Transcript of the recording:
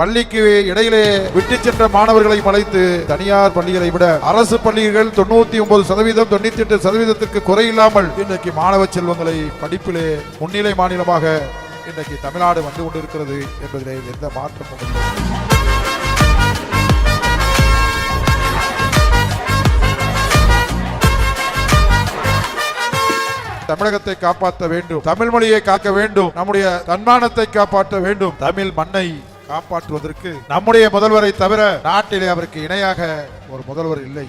பள்ளிக்கு இடையிலே விட்டு சென்ற மாணவர்களை மலைத்து தனியார் பள்ளிகளை விட அரசு பள்ளிகள் தொண்ணூத்தி ஒன்பது சதவீதம் தொண்ணூத்தி எட்டு சதவீதத்திற்கு குறையில்லாமல் இன்றைக்கு மாணவ செல்வங்களை படிப்பிலே முன்னிலை மாநிலமாக இன்றைக்கு தமிழ்நாடு வந்து கொண்டிருக்கிறது என்பதிலே எந்த மாற்றமும் இல்லை. தமிழகத்தை காப்பாற்ற வேண்டும் தமிழ் மொழியை காக்க வேண்டும் நம்முடைய தன்மானத்தை காப்பாற்ற வேண்டும். தமிழ் மண்ணை காப்பாற்றுவதற்கு நம்முடைய முதல்வரை தவிர நாட்டிலே அவருக்கு இணையாக ஒரு முதல்வர் இல்லை.